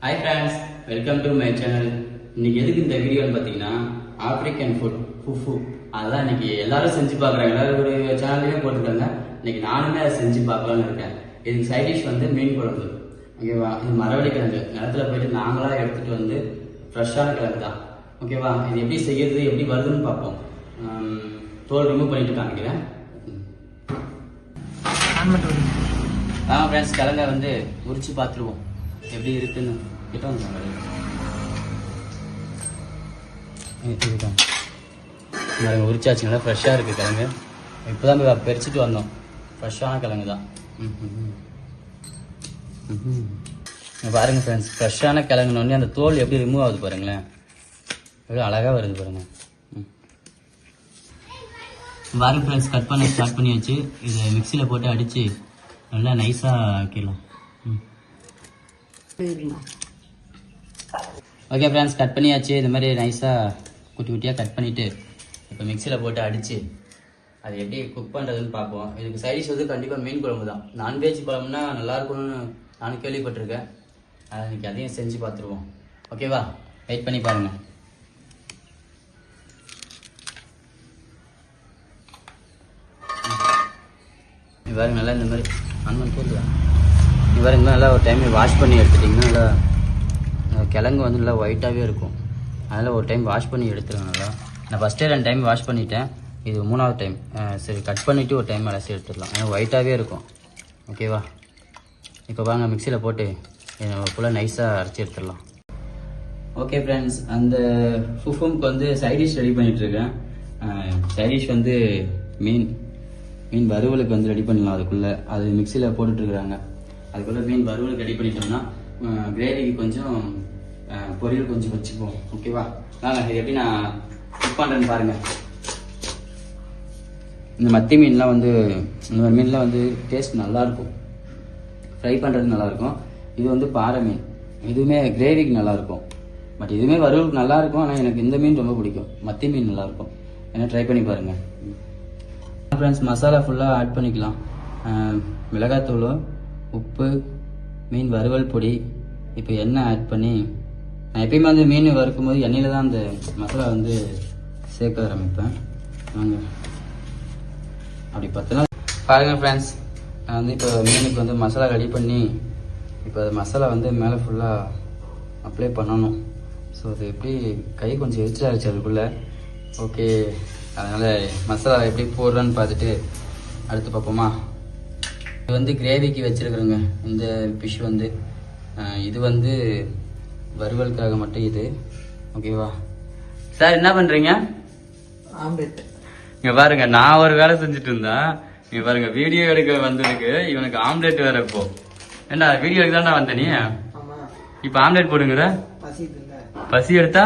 Hi friends welcome to my channel இன்னைக்கு எதுக்கு இந்த வீடியோன்னு பார்த்தீங்கன்னா ஆப்பிரிக்கன் ஃபுட் ஃபுஃபு அதான் இன்னைக்கு எல்லாரும் செஞ்சு பார்க்குறாங்க. எல்லாரும் ஒரு சேனல்லையும் போட்டிருக்காங்க. இன்னைக்கு நானுமே அதை செஞ்சு பார்க்கலான்னு இருக்கேன். இதுக்கு சைட் டிஷ் வந்து மீன் குழம்பு. ஓகேவா இது மரவள்ளி கிழங்கு நிலத்துல போயிட்டு நாங்களா எடுத்துட்டு வந்து ஃப்ரெஷ்ஷான கிழங்கு தான். ஓகேவா இது எப்படி செய்யறது எப்படி வருதுன்னு பார்ப்போம். தோல் ரிமூவ் பண்ணிட்டு காமிக்கிறேன். ஆ ஃப்ரெண்ட்ஸ் கிழங்க வந்து உரிச்சு பார்த்துருவோம். எப்படி இருக்குன்னு கிட்ட வந்து இதுதான் பாருங்க உரிச்சாச்சுங்களா ஃப்ரெஷ்ஷாக இருக்குது கிழங்கு. இப்போ தான் பறிச்சுட்டு வந்தோம். ஃப்ரெஷ்ஷான கிழங்கு தான். ம், ம், பாருங்க ஃப்ரெண்ட்ஸ் ஃப்ரெஷ்ஷான கிழங்குனோடனே அந்த தோல் எப்படி ரிமூவ் ஆகுது பாருங்களேன். எவ்வளோ அழகாக வருது பாருங்கள் ம். பாருங்க ஃப்ரெண்ட்ஸ் கட் பண்ண ஸ்டார்ட் பண்ணியாச்சு. இதை மிக்சியில் போட்டு அடித்து நல்லா நைஸாக ஆக்கிடலாம் ஓகே ஃப்ரெண்ட்ஸ் கட் பண்ணியாச்சு. இந்த மாதிரி நைஸாக குட்டி குட்டியாக கட் பண்ணிவிட்டு இப்போ மிக்சியில் போட்டு அடித்து அது எப்படி குக் பண்ணுறதுன்னு பார்ப்போம். இதுக்கு சைடிஷ் வந்து கண்டிப்பாக மீன் குழம்பு தான். நான்வெஜ் குழம்புனா நல்லா நான் நானும் கேள்விப்பட்டிருக்கேன். அதை இன்றைக்கி அதையும் செஞ்சு பார்த்துருவோம். ஓகேவா வெயிட் பண்ணி பாருங்கள் பாருங்க நல்லா இந்த மாதிரி அன்மன் போதுதான் இவ்வாறு நல்லா ஒரு டைம் வாஷ் பண்ணி எடுத்துட்டிங்கன்னா நல்லா கிழங்கு வந்து நல்லா ஒயிட்டாகவே இருக்கும். அதனால் ஒரு டைம் வாஷ் பண்ணி எடுத்துருங்க நல்லா. நான் ஃபஸ்ட்டே ரெண்டு டைம் வாஷ் பண்ணிட்டேன். இது மூணாவது டைம் சரி கட் பண்ணிவிட்டு ஒரு டைம் அலசி எடுத்துடலாம். ஏன்னா ஒயிட்டாகவே இருக்கும். ஓகேவா இப்போ வாங்க மிக்சியில் போட்டு ஃபுல்லாக நைஸாக அரைச்சி எடுத்துடலாம். ஓகே ஃப்ரெண்ட்ஸ் அந்த ஃபுஃபும்க்கு வந்து சைடிஷ் ரெடி பண்ணிகிட்ருக்கேன் சைடிஷ் வந்து மீன் மீன் வறுவலுக்கு வந்து ரெடி பண்ணலாம் அதுக்குள்ளே. அது மிக்சியில் போட்டுட்ருக்குறாங்க அதுக்குள்ளே மீன் வறுவலுக்கு ரெடி பண்ணிட்டோம்னா கிரேவிக்கு கொஞ்சம் பொரியல் கொஞ்சம் வச்சுப்போம் ஓகேவா வாங்க இது எப்படி நான் குக் பண்ணுறேன்னு பாருங்கள் இந்த மத்தி மீன்லாம் வந்து இந்த மாதிரி மீன்லாம் வந்து டேஸ்ட் நல்லாயிருக்கும். ஃப்ரை பண்ணுறது நல்லாயிருக்கும். இது வந்து பாறை மீன். இதுவுமே கிரேவிக்கு நல்லாயிருக்கும். பட் இதுவுமே வறுவலுக்கு நல்லாயிருக்கும். ஆனால் எனக்கு இந்த மீன் ரொம்ப பிடிக்கும். மத்தி மீன் நல்லாயிருக்கும். ஏன்னா ட்ரை பண்ணி பாருங்கள் ஃப்ரெண்ட்ஸ் மசாலா ஃபுல்லாக ஆட் பண்ணிக்கலாம். மிளகாத்தூளும் உப்பு மீன் வறுவல் பொடி இப்போ எண்ணெய் ஆட் பண்ணி நான் எப்பயுமே வந்து மீன் வறுக்கும் போது எண்ணெயில் தான் அந்த மசாலா வந்து சேர்க்க ஆரம்பிப்பேன். வாங்க. அப்படி பத்து பாருங்க ஃப்ரெண்ட்ஸ் நான் வந்து இப்போ மீனுக்கு வந்து மசாலா ரெடி பண்ணி இப்போ அது மசாலா வந்து மேலே ஃபுல்லாக அப்ளை பண்ணணும். ஸோ அது எப்படி கை கொஞ்சம் எரிச்சலாகிடுச்சு அதுக்குள்ளே. ஓகே அதனால் மசாலா எப்படி போடுறேன்னு பார்த்துட்டு அடுத்து பார்ப்போமா? இது வந்து கிரேவிக்கு வச்சுருக்குறேங்க. இந்த ஃபிஷ் வந்து இது வந்து வறுவலுக்காக மட்டும் இது. ஓகேவா சார் என்ன பண்ணுறீங்க ஆம்லெட். இங்க பாருங்க நான் ஒரு வேலை செஞ்சுட்டு இருந்தேன். இங்க பாருங்க வீடியோ எடுக்க வந்ததுக்கு இவனுக்கு ஆம்லெட் வேற இப்போ. ஏண்டா வீடியோ எடுக்க தானே வந்த நீ? இப்ப ஆம்லெட் போடுங்கிற? இல்ல பசி எடுத்தா?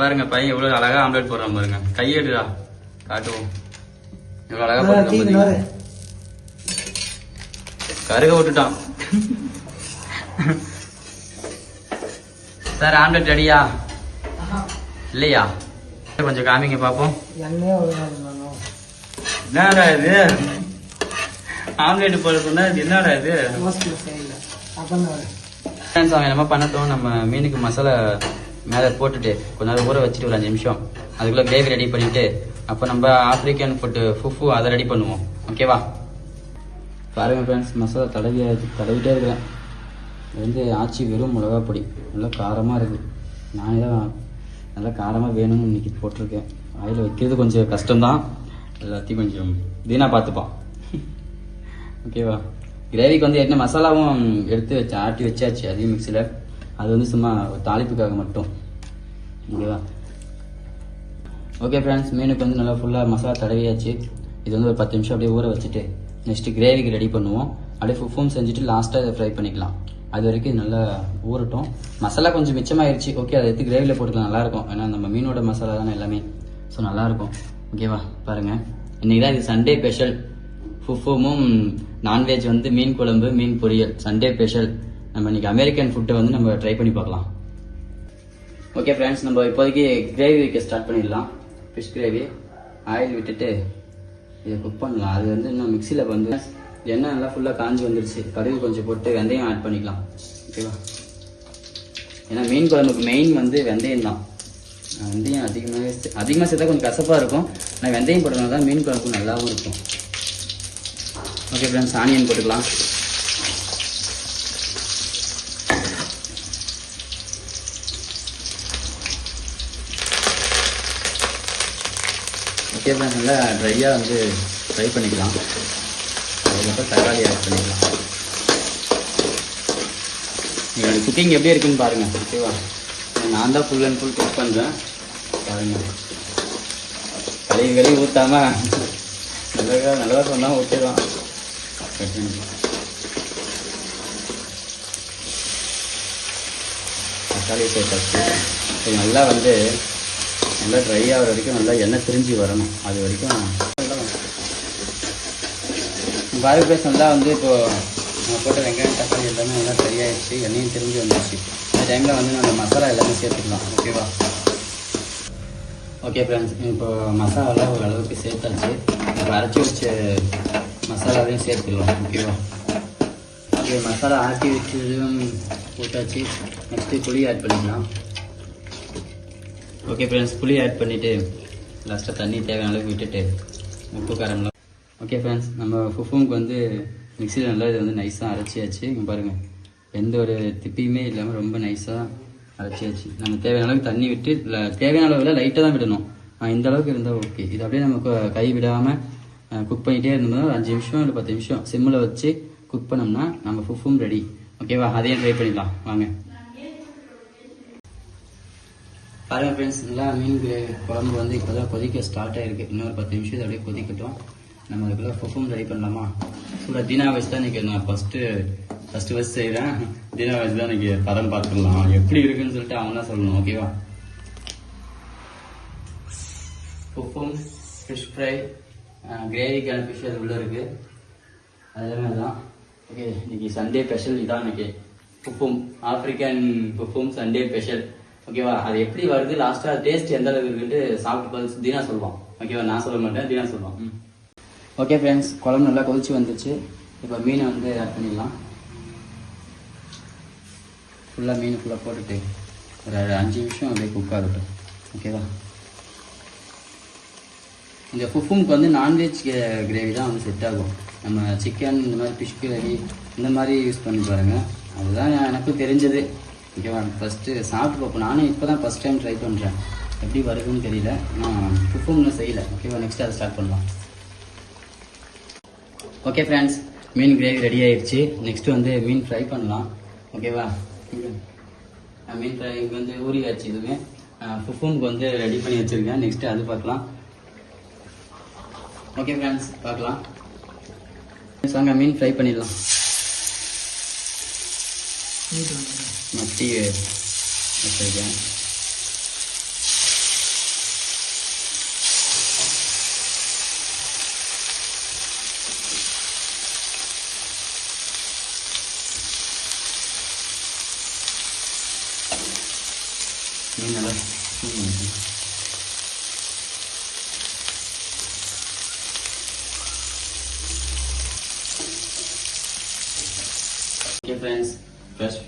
பாருங்க பையன் எவ்வளவு அழகா ஆம்லெட் போடுறான் பாருங்க. கையெடுடா. காட்டுவோம். இவ்வளவு அழகா நல்லா போட்டுருக்கான் தீந்து பாத்தீங்களா? வரு. கருக விட்டுட்டான். சார் ஆம்லெட் ரெடியா. இல்லையா? கொஞ்சம் காமிங்க இருந்தாலும் என்னடா இது? ஆம்லெட் சொன்னா இது என்னடா இது? அவன் என்ன பண்ணட்டும். நம்ம மீனுக்கு மசாலா மேலே போட்டுட்டு கொஞ்ச நேரம் ஊற வச்சுட்டு ஒரு அஞ்சு நிமிஷம். அதுக்குள்ளே கிரேவி ரெடி பண்ணிட்டு அப்போ நம்ம ஆப்ரிக்கன் ஃபுட்டு ஃபுஃபு அதை ரெடி பண்ணுவோம். ஓகேவா பாருங்கள் ஃப்ரெண்ட்ஸ் மசாலா தடவி தடவிட்டே இருக்கிறேன். இது வந்து ஆச்சி வெறும் மிளகா பொடி. நல்லா காரமாக இருக்குது நானே தான் நல்லா காரமாக வேணும்னு இன்றைக்கி போட்டிருக்கேன். ஆயில் வைக்கிறது கொஞ்சம் கஷ்டம்தான். எல்லாத்தையும் கொஞ்சம் வீணாக பார்த்துப்பான் ஓகேவா? கிரேவிக்கு வந்து என்ன மசாலாவும் எடுத்து வச்சு ஆட்டி வச்சாச்சு அதையும் மிக்சியில் அது வந்து சும்மா ஒரு தாளிப்புக்காக மட்டும். ஓகேவா? ஓகே ஃப்ரெண்ட்ஸ் மீனுக்கு வந்து நல்லா ஃபுல்லாக மசாலா தடவியாச்சு. இது வந்து ஒரு பத்து நிமிஷம் அப்படியே ஊற வச்சுட்டு நெக்ஸ்ட்டு கிரேவிக்கு ரெடி பண்ணுவோம். அப்படியே ஃபுஃபும் செஞ்சுட்டு லாஸ்ட்டாக இதை ஃப்ரை பண்ணிக்கலாம். அது வரைக்கும் நல்லா ஊறட்டும். மசாலா கொஞ்சம் மிச்சமாயிருச்சு. ஓகே அதை எடுத்து கிரேவியில் போட்டுக்கலாம். நல்லாயிருக்கும். ஏன்னா நம்ம மீனோட மசாலா தானே எல்லாமே. ஸோ நல்லாயிருக்கும். ஓகேவா பாருங்கள் இன்றைக்கி தான் இது சண்டே ஸ்பெஷல் ஃபுஃபுமும் நான்வெஜ் வந்து மீன் குழம்பு மீன் பொரியல். சண்டே ஸ்பெஷல் நம்ம இன்றைக்கி அமெரிக்கன் ஃபுட்டை வந்து நம்ம ட்ரை பண்ணி பார்க்கலாம். ஓகே ஃப்ரெண்ட்ஸ் நம்ம இப்போதைக்கு கிரேவி வைக்க ஸ்டார்ட் பண்ணிடலாம். ஃபிஷ் கிரேவி ஆயில் விட்டுட்டு இதை குக் பண்ணலாம். அது வந்து இன்னும் மிக்சியில் வந்து எண்ணெய் நல்லா ஃபுல்லாக காஞ்சி வந்துருச்சு. கடுகு கொஞ்சம் போட்டு வெந்தயம் ஆட் பண்ணிக்கலாம். ஓகேவா ஏன்னா மீன் குழம்புக்கு மெயின் வந்து வெந்தயம் தான். வெந்தயம் அதிகமாக அதிகமாக சேர்த்தா கொஞ்சம் கசப்பாக இருக்கும். ஆனால் வெந்தயம் போட்டதுனால தான் மீன் குழம்பு நல்லாவும் இருக்கும். ஓகே ஃப்ரெண்ட்ஸ் ஆனியன் போட்டுக்கலாம். முக்கியமாக நல்லா ட்ரையாக வந்து ஃப்ரை பண்ணிக்கலாம். அதுக்கப்புறம் தக்காளி ஆட் பண்ணிக்கலாம். நீங்கள் குக்கிங் எப்படி இருக்குன்னு பாருங்கள் ஓகேவா நான் தான் ஃபுல் அண்ட் ஃபுல் குக் பண்ணுறேன் பாருங்கள் கழுவி கழுவி ஊற்றாம நல்லா நல்லதா சொன்னால் ஓகே தான் தக்காளி சேர்த்தாச்சு நல்லா வந்து நல்லா ட்ரை ஆகிற வரைக்கும் நல்லா எண்ணெய் திரிஞ்சு வரணும். அது வரைக்கும் பாருங்க பேஸ் வந்து இப்போ போட்ட வெங்காயம் தக்காளி எல்லாமே நல்லா ட்ரை ஆயிடுச்சு. எண்ணெயும் திரிஞ்சு வந்துடுச்சு இந்த டைமில் வந்து நம்ம மசாலா எல்லாமே சேர்த்துக்கலாம். ஓகேவா ஓகே ஃப்ரெண்ட்ஸ் இப்போ மசாலாலாம் ஓரளவுக்கு சேர்த்தாச்சு. இப்போ அரைச்சி வச்ச மசாலாவையும் சேர்த்துக்கலாம். ஓகேவா ஓகே மசாலா ஆட்டி வச்சதும் போட்டாச்சு. நெக்ஸ்ட்டு புளி ஆட் பண்ணிக்கலாம். ஓகே ஃப்ரெண்ட்ஸ் புளி ஆட் பண்ணிவிட்டு லாஸ்ட்டாக தண்ணி தேவையான அளவுக்கு விட்டுட்டு உப்பு காரம்லாம் ஓகே ஃப்ரெண்ட்ஸ் நம்ம ஃபுஃபுமுக்கு வந்து மிக்சியில் நல்லா இதை வந்து நைஸாக அரைச்சியாச்சு. இங்கே பாருங்கள் எந்த ஒரு திப்பியுமே இல்லாமல் ரொம்ப நைஸாக அரைச்சியாச்சு. நம்ம தேவையான அளவுக்கு தண்ணி விட்டு இல்லை தேவையான அளவில் லைட்டாக தான் விடணும். இந்த அளவுக்கு இருந்தால் ஓகே இது அப்படியே நம்ம கை விடாமல் குக் பண்ணிகிட்டே இருந்தோம்னா ஒரு அஞ்சு நிமிஷம் இல்லை பத்து நிமிஷம் சிம்மில் வச்சு குக் பண்ணோம்னா நம்ம ஃபுஃபும் ரெடி ஓகேவா அதையும் ட்ரை பண்ணிடலாம். வாங்க. பாருங்க ஃப்ரெண்ட்ஸ் நல்லா மீன் குழம்பு வந்து இப்போ தான் கொதிக்க ஸ்டார்ட் ஆகிருக்கு இன்னொரு பத்து நிமிஷம் இது அப்படியே கொதிக்கட்டும். நம்ம அதுக்குள்ள ஃபுஃபும் ரெடி பண்ணலாமா? சூடாக தீனா வச்சு தான் இன்றைக்கி நான் ஃபஸ்ட்டு ஃபஸ்ட்டு ஃபஸ்ட் செய்கிறேன் தீனா வச்சு தான் இன்றைக்கி பதம் பார்த்துடலாம். எப்படி இருக்குன்னு சொல்லிட்டு அவன் தான் சொல்லணும் ஓகேவா ஃபுஃபும் ஃபிஷ் ஃப்ரை கிரேவிக்கான ஃபிஷ் அது உள்ளே இருக்குது அதே மாதிரி தான் ஓகே இன்னைக்கு சண்டே ஸ்பெஷல் இதான் இன்னைக்கு. புப்பும் ஆப்பிரிக்கன் புப்பும் சண்டே ஸ்பெஷல் ஓகேவா அது எப்படி வருது? லாஸ்ட்டாக டேஸ்ட் எந்த அளவுக்கு இருக்குன்ட்டு சாப்பிட்டு பார்த்து தீனா சொல்லுவான். ஓகேவா நான் சொல்ல மாட்டேன். தீனா சொல்லுவான். ஓகே ஃப்ரெண்ட்ஸ் குழம்பு நல்லா கொதிச்சு வந்துச்சு. இப்போ மீனை வந்து ஆட் பண்ணிடலாம். ஃபுல்லாக மீன் ஃபுல்லாக போட்டுட்டு ஒரு அஞ்சு நிமிஷம் அப்படியே குக் ஆகட்டும் ஓகேவா இந்த ஃபுஃபுமுக்கு வந்து நான்வெஜ் கிரேவி தான் வந்து செட் ஆகும். நம்ம சிக்கன் இந்த மாதிரி ஃபிஷ் கிரேவி இந்த மாதிரி யூஸ் பண்ணி பாருங்கள் அதுதான் எனக்கும் தெரிஞ்சது. ஓகேவா ஃபஸ்ட்டு சாப்பிட்டு பார்ப்போம். நானும் இப்போ தான் ஃபஸ்ட் டைம் ட்ரை பண்ணுறேன் எப்படி வருதுன்னு தெரியல. நான் ஃபுஃபும்னு செய்யலை. ஓகேவா நெக்ஸ்ட் அதை ஸ்டார்ட் பண்ணலாம். ஓகே ஃப்ரெண்ட்ஸ் மீன் கிரேவி ரெடி ஆயிடுச்சு நெக்ஸ்ட்டு வந்து மீன் ஃப்ரை பண்ணலாம். ஓகேவா மீன் ஃப்ரை வந்து ஊறி ஆச்சு இதுவுமே ஃபுஃபுமுக்கு வந்து ரெடி பண்ணி வச்சுருக்கேன். நெக்ஸ்ட்டு அது பார்க்கலாம். ஓகே ஃப்ரெண்ட்ஸ் பார்க்கலாம். வாங்க மீன் ஃப்ரை பண்ணிடலாம். நீட்டு வந்து மத்தி வச்சுருக்கேன் ஃப்ரெஷ்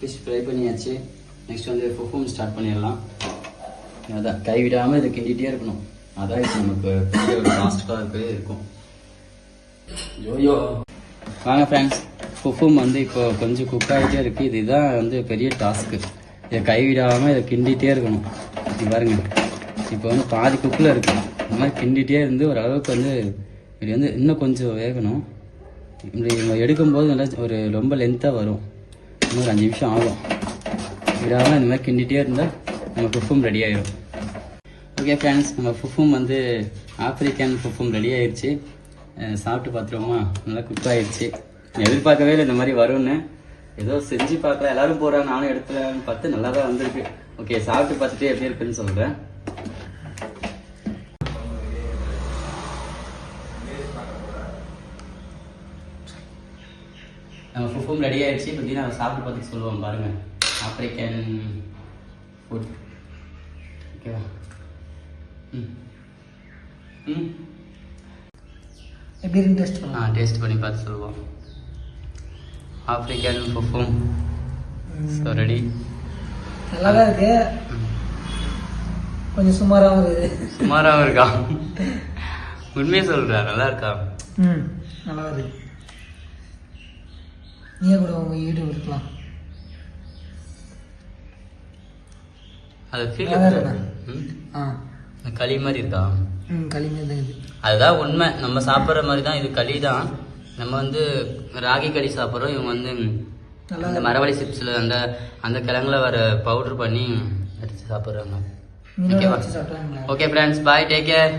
ஃபிஷ் ஃப்ரை பண்ணியாச்சு. நெக்ஸ்ட் வந்து ஃபுஃபும் ஸ்டார்ட் பண்ணிடலாம். அதான் கைவிடாமல் இதை கிண்டிகிட்டே இருக்கணும். அதான் இப்போ நமக்கு பெரிய ஒரு லாஸ்ட்டாக இருக்கு இருக்கும். யோயோ வாங்க ஃப்ரெண்ட்ஸ் ஃபுஃபும் வந்து இப்போ கொஞ்சம் குக் ஆகிட்டே இருக்குது இதுதான் வந்து பெரிய டாஸ்க்கு இதை கைவிடாமல் இதை கிண்டிகிட்டே இருக்கணும். இது பாருங்க. இப்போ வந்து பாதி குக்கில் இருக்கு. இந்த மாதிரி கிண்டிகிட்டே இருந்து ஒரு அளவுக்கு வந்து இது வந்து இன்னும் கொஞ்சம் வேகணும். இப்படி நம்ம எடுக்கும்போது நல்லா ஒரு ரொம்ப லென்த்தாக வரும். இன்னும் ஒரு அஞ்சு நிமிஷம் ஆகும். விடாமல் இந்த மாதிரி கிண்டிகிட்டே இருந்தால் நம்ம புஃபும் ரெடி ஆயிடும் ஓகே ஃப்ரெண்ட்ஸ் நம்ம ஃபுஃபும் வந்து ஆப்பிரிக்கன் ஃபுஃபும் ரெடி ஆயிடுச்சு சாப்பிட்டு பார்த்துருவோமா? நல்லா குக் ஆயிடுச்சு எதிர்பார்க்கவே இல்லை இந்த மாதிரி வரும்னு. ஏதோ செஞ்சு பார்க்கலாம் எல்லாரும் போகிறாங்க நானும் எடுத்துலான்னு பார்த்து நல்லா தான் வந்திருக்கு. ஓகே சாப்பிட்டு பார்த்துட்டு எப்படி இருக்குன்னு சொல்கிறேன் நம்ம ஃபுஃபும் ரெடி ஆயிடுச்சு. இப்போ தீனா சாப்பிட்டு பார்த்து சொல்லுவோம் பாருங்க. ஆப்பிரிக்கன் ஃபுட் ஓகேவா ம். ம். எப்படி இருக்கு டெஸ்ட் ஆ பண்ணலாம் டேஸ்ட் பண்ணி பார்த்து சொல்லுவோம். ஆப்பிரிக்கன் ஃபுஃபும் ஸோ ரெடி நல்லா தான் இருக்கு. கொஞ்சம் சுமாராகவும் இருக்குது சுமாராகவும் இருக்கா? உண்மையை சொல்றா நல்லா இருக்கா? ம் நல்லா இருக்கு. நீயே கூட உங்கள் யூடியூப் இருக்கலாம் அது ஃபீல் களி மாதிரி இருக்கா? ம் களிமே தான் இது. அதுதான் உண்மை. நம்ம சாப்பிட்ற மாதிரி தான் இது களி தான். நம்ம வந்து ராகி களி சாப்பிட்றோம். இவங்க வந்து அந்த மரவள்ளி சிப்ஸில் அந்த அந்த கிழங்குல வர பவுடர் பண்ணி எடுத்து சாப்பிட்றாங்க. ஓகேவா okay friends bye take care